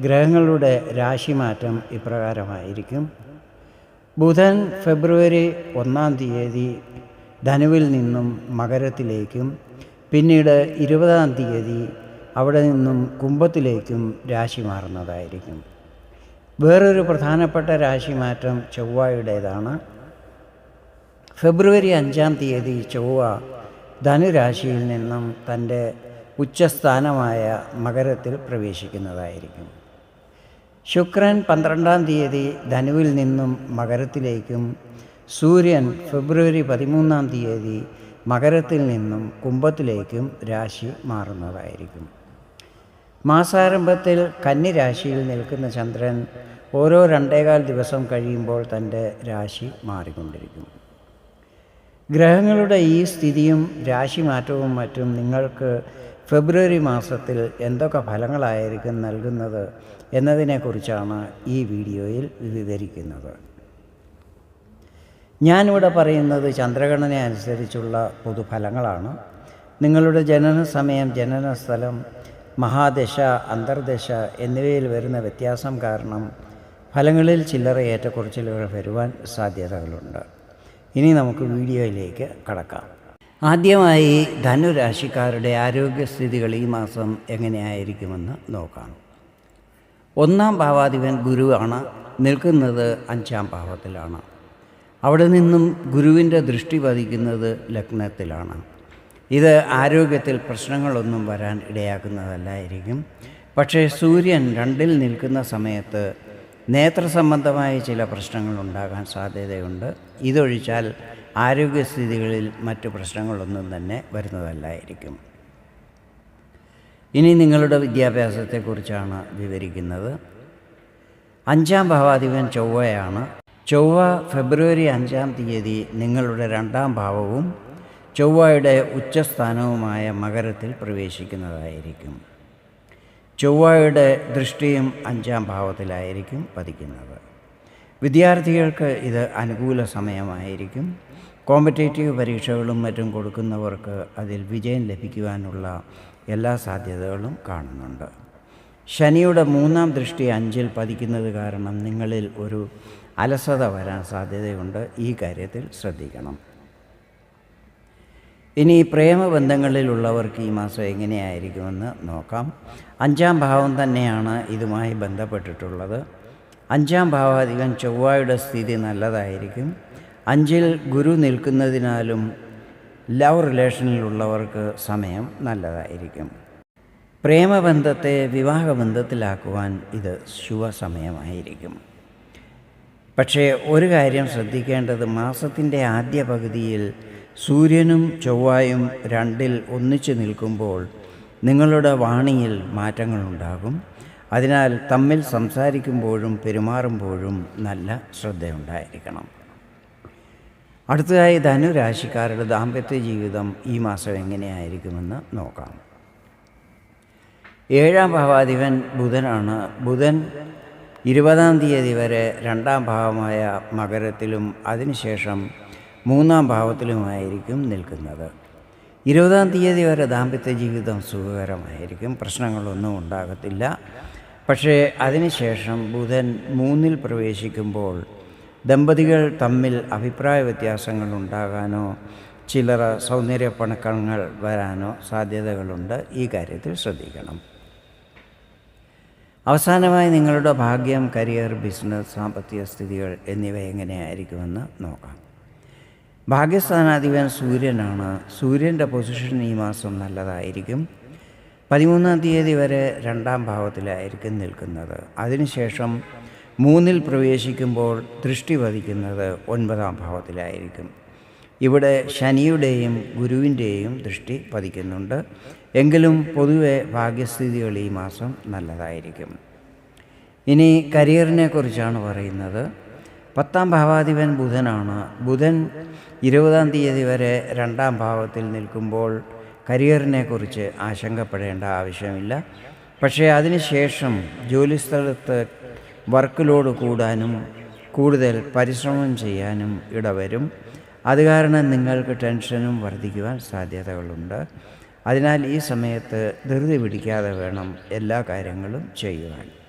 ഗ്രഹങ്ങളുടെ രാശിമാറ്റം ഇപ്രകാരമായിരിക്കും. ബുധൻ ഫെബ്രുവരി ഒന്നാം തീയതി ധനുവിൽ നിന്നും മകരത്തിലേക്കും പിന്നീട് ഇരുപതാം തീയതി അവിടെ നിന്നും കുംഭത്തിലേക്കും രാശി മാറുന്നതായിരിക്കും. വേറൊരു പ്രധാനപ്പെട്ട രാശിമാറ്റം ചൊവ്വയുടേതാണ്. ഫെബ്രുവരി അഞ്ചാം തീയതി ചൊവ്വ ധനുരാശിയിൽ നിന്നും തന്റെ ഉച്ചസ്ഥാനമായ മകരത്തിൽ പ്രവേശിക്കുന്നതായിരിക്കും. ശുക്രൻ പന്ത്രണ്ടാം തീയതി ധനുവിൽ നിന്നും മകരത്തിലേക്കും സൂര്യൻ ഫെബ്രുവരി പതിമൂന്നാം തീയതി മകരത്തിൽ നിന്നും കുംഭത്തിലേക്കും രാശി മാറുന്നതായിരിക്കും. മാസാരംഭത്തിൽ കന്നിരാശിയിൽ നിൽക്കുന്ന ചന്ദ്രൻ ഓരോ രണ്ടേകാൽ ദിവസം കഴിയുമ്പോൾ തന്റെ രാശി മാറിക്കൊണ്ടിരിക്കും. ഗ്രഹങ്ങളുടെ ഈ സ്ഥിതിയും രാശിമാറ്റവും മറ്റും നിങ്ങൾക്ക് ഫെബ്രുവരി മാസത്തിൽ എന്തൊക്കെ ഫലങ്ങളായിരിക്കും നൽകുന്നത് എന്നതിനെക്കുറിച്ചാണ് ഈ വീഡിയോയിൽ വിവരിക്കുന്നത്. ഞാനിവിടെ പറയുന്നത് ചന്ദ്രഗണന അനുസരിച്ചുള്ള പൊതുഫലങ്ങളാണ്. നിങ്ങളുടെ ജനന സമയം ജനന സ്ഥലം മഹാദശ അന്തർദശ എന്നിവയിൽ വരുന്ന വ്യത്യാസം കാരണം ഫലങ്ങളിൽ ചില്ലറ ഏറ്റക്കുറച്ചിലുകൾ വരുവാൻ സാധ്യതകളുണ്ട്. ഇനി നമുക്ക് വീഡിയോയിലേക്ക് കടക്കാം. ആദ്യമായി ധനുരാശിക്കാരുടെ ആരോഗ്യസ്ഥിതികൾ ഈ മാസം എങ്ങനെയായിരിക്കുമെന്ന് നോക്കാം. ഒന്നാം ഭാവാധിപൻ ഗുരുവാണ് നിൽക്കുന്നത് അഞ്ചാം ഭാവത്തിലാണ്. അവിടെ നിന്നും ഗുരുവിന്റെ ദൃഷ്ടി പതിക്കുന്നത് ലഗ്നത്തിലാണ്. ഇത് ആരോഗ്യത്തിൽ പ്രശ്നങ്ങളൊന്നും വരാൻ ഇടയാക്കുന്നതല്ലായിരിക്കും. പക്ഷേ സൂര്യൻ രണ്ടിൽ നിൽക്കുന്ന സമയത്ത് നേത്ര സംബന്ധമായ ചില പ്രശ്നങ്ങൾ ഉണ്ടാകാൻ സാധ്യതയുണ്ട്. ഇതൊഴിച്ചാൽ ആരോഗ്യസ്ഥിതികളിൽ മറ്റു പ്രശ്നങ്ങളൊന്നും തന്നെ വരുന്നതല്ലായിരിക്കും. ഇനി നിങ്ങളുടെ വിദ്യാഭ്യാസത്തെക്കുറിച്ചാണ് വിവരിക്കുന്നത്. അഞ്ചാം ഭാവാധിപൻ ചൊവ്വയാണ്. ചൊവ്വ ഫെബ്രുവരി അഞ്ചാം തീയതി നിങ്ങളുടെ രണ്ടാം ഭാവവും ചൊവ്വയുടെ ഉച്ചസ്ഥാനവുമായ മകരത്തിൽ പ്രവേശിക്കുന്നതായിരിക്കും. ചൊവ്വയുടെ ദൃഷ്ടിയും അഞ്ചാം ഭാവത്തിലായിരിക്കും പതിക്കുന്നത്. വിദ്യാർത്ഥികൾക്ക് ഇത് അനുകൂല സമയമായിരിക്കും. കോമ്പറ്റേറ്റീവ് പരീക്ഷകളും മറ്റും കൊടുക്കുന്നവർക്ക് അതിൽ വിജയം ലഭിക്കുവാനുള്ള എല്ലാ സാധ്യതകളും കാണുന്നുണ്ട്. ശനിയുടെ മൂന്നാം ദൃഷ്ടി അഞ്ചിൽ പതിക്കുന്നത് കാരണം നിങ്ങളിൽ ഒരു അലസത വരാൻ സാധ്യതയുണ്ട്. ഈ കാര്യത്തിൽ ശ്രദ്ധിക്കണം. ഇനി പ്രേമബന്ധങ്ങളിലുള്ളവർക്ക് ഈ മാസം എങ്ങനെയായിരിക്കുമെന്ന് നോക്കാം. അഞ്ചാം ഭാവം തന്നെയാണ് ഇതുമായി ബന്ധപ്പെട്ടിട്ടുള്ളത്. അഞ്ചാം ഭാവാധികം ചൊവ്വയുടെ സ്ഥിതി നല്ലതായിരിക്കും. അഞ്ചിൽ ഗുരു നിൽക്കുന്നതിനാലും ലവ് റിലേഷനിലുള്ളവർക്ക് സമയം നല്ലതായിരിക്കും. പ്രേമബന്ധത്തെ വിവാഹബന്ധത്തിലാക്കുവാൻ ഇത് ശുഭസമയമായിരിക്കും. പക്ഷേ ഒരു കാര്യം ശ്രദ്ധിക്കേണ്ടത് മാസത്തിന്റെ ആദ്യ പകുതിയിൽ സൂര്യനും ചൊവ്വായും രണ്ടിൽ ഒന്നിച്ചു നിൽക്കുമ്പോൾ നിങ്ങളുടെ വാണിയിൽ മാറ്റങ്ങളുണ്ടാകും. അതിനാൽ തമ്മിൽ സംസാരിക്കുമ്പോഴും പെരുമാറുമ്പോഴും നല്ല ശ്രദ്ധയുണ്ടായിരിക്കണം. അടുത്തതായി ധനുരാശിക്കാരുടെ ദാമ്പത്യ ജീവിതം ഈ മാസം എങ്ങനെയായിരിക്കുമെന്ന് നോക്കാം. ഏഴാം ഭാവാധിപൻ ബുധനാണ്. ബുധൻ ഇരുപതാം തീയതി വരെ രണ്ടാം ഭാവമായ മകരത്തിലും അതിനുശേഷം മൂന്നാം ഭാവത്തിലുമായിരിക്കും നിൽക്കുന്നത്. ഇരുപതാം തീയതി വരെ ദാമ്പത്യ ജീവിതം സുഖകരമായിരിക്കും. പ്രശ്നങ്ങളൊന്നും ഉണ്ടാകത്തില്ല. പക്ഷേ അതിനുശേഷം ബുധൻ മൂന്നിൽ പ്രവേശിക്കുമ്പോൾ ദമ്പതികൾ തമ്മിൽ അഭിപ്രായ വ്യത്യാസങ്ങൾ ഉണ്ടാകാനോ ചിലർ സൗന്ദര്യപ്പണക്കങ്ങൾ വരാനോ സാധ്യതകളുണ്ട്. ഈ കാര്യത്തിൽ ശ്രദ്ധിക്കണം. അവസാനമായി നിങ്ങളുടെ ഭാഗ്യം കരിയർ ബിസിനസ് സാമ്പത്തിക സ്ഥിതികൾ എന്നിവ എങ്ങനെയായിരിക്കുമെന്ന് നോക്കാം. ഭാഗ്യസ്ഥാനാധിപൻ സൂര്യനാണ്. സൂര്യന്റെ പൊസിഷൻ ഈ മാസം നല്ലതായിരിക്കും. പതിമൂന്നാം തീയതി വരെ രണ്ടാം ഭാവത്തിലായിരിക്കും നിൽക്കുന്നത്. അതിനുശേഷം മൂന്നിൽ പ്രവേശിക്കുമ്പോൾ ദൃഷ്ടി പതിക്കുന്നത് ഒൻപതാം ഭാവത്തിലായിരിക്കും. ഇവിടെ ശനിയുടെയും ഗുരുവിന്റെയും ദൃഷ്ടി പതിക്കുന്നുണ്ട്. എങ്കിലും പൊതുവെ ഭാഗ്യസ്ഥിതികൾ ഈ മാസം നല്ലതായിരിക്കും. ഇനി കരിയറിനെ കുറിച്ചാണ് പറയുന്നത്. പത്താം ഭാവാധിപൻ ബുധനാണ്. ബുധൻ ഇരുപതാം തീയതി വരെ രണ്ടാം ഭാവത്തിൽ നിൽക്കുമ്പോൾ കരിയറിനെക്കുറിച്ച് ആശങ്കപ്പെടേണ്ട ആവശ്യമില്ല. പക്ഷേ അതിനുശേഷം ജോലിസ്ഥലത്ത് വർക്ക് ലോഡ് കൂടാനും കൂടുതൽ പരിശ്രമം ചെയ്യാനും ഇടവരും. അത് കാരണം നിങ്ങൾക്ക് ടെൻഷനും വർദ്ധിക്കുവാൻ സാധ്യതകളുണ്ട്. അതിനാൽ ഈ സമയത്ത് ധൃതി പിടിക്കാതെ വേണം എല്ലാ കാര്യങ്ങളും ചെയ്യുവാൻ.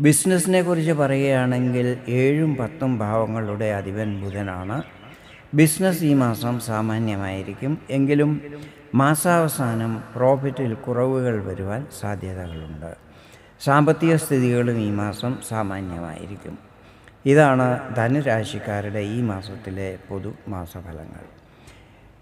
ബിസിനസ്സിനെ കുറിച്ച് പറയുകയാണെങ്കിൽ ഏഴും പത്തും ഭാവങ്ങളുടെ അധിപൻ ബുധനാണ്. ബിസിനസ് ഈ മാസം സാമാന്യമായിരിക്കും. എങ്കിലും മാസാവസാനം പ്രോഫിറ്റിൽ കുറവുകൾ വരുവാൻ സാധ്യതകളുണ്ട്. സാമ്പത്തിക സ്ഥിതികളും ഈ മാസം സാമാന്യമായിരിക്കും. ഇതാണ് ധനുരാശിക്കാരുടെ ഈ മാസത്തിലെ പൊതു മാസഫലങ്ങൾ